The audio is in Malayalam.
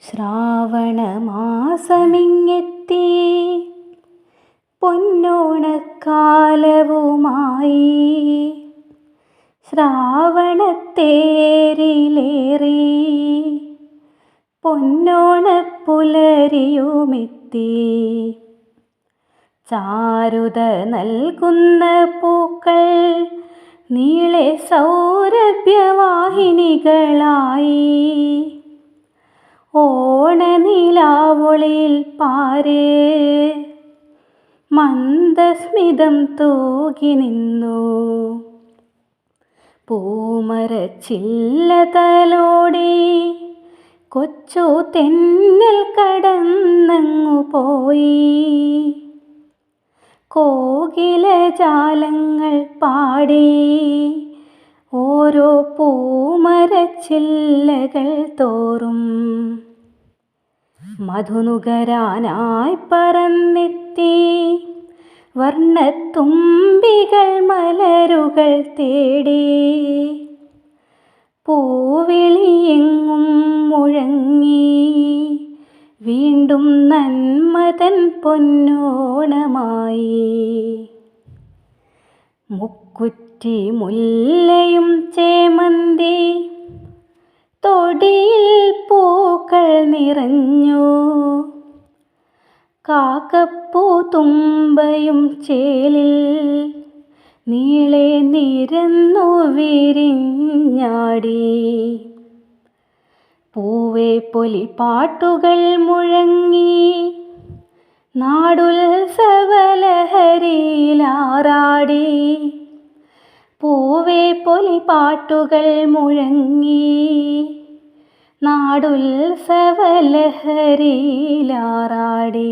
ശ്രാവണമാസമിങ്ങെത്തി പൊന്നോണക്കാലവുമായി ശ്രാവണത്തേരിലേറി പൊന്നോണപ്പുലരിയുമെത്തി. ചാരുത നൽകുന്ന പൂക്കൾ നീളെ സൗരഭ്യവാഹിനികളായി. ഓണനിലാവൊളിയിൽ പാരേ. മന്ദസ്മിതം തൂകി നിന്നു. പൂമരച്ചില്ലതലോടെ കൊച്ചു തെന്നൽ കടന്നങ്ങു പോയി. കോകിലജാലങ്ങൾ പാടി ഓരോ പൂമരച്ചില്ലകൾ തോറും മധുനുകരാനായി പറന്നെത്തി. വർണത്തുമ്പികൾ മലരുകൾ തേടി. പൂവിളിയെങ്ങും മുഴങ്ങി. വീണ്ടും നന്മതൻ പൊന്നോണമായി. മുക്കുറ്റി മുല്ലയും നിറഞ്ഞു. കാക്കപ്പൂ തുമ്പയും ചേലിൽ നീളെ നിരന്നു വിരിഞ്ഞാടി. പൂവേ പൊലി പാട്ടുകൾ മുഴങ്ങി. നാടുത്സവലഹരിയിലാറാടി പൂവേ പൊലി പാട്ടുകൾ മുഴങ്ങി. നാടുത്സവലഹരിയിലാറാടി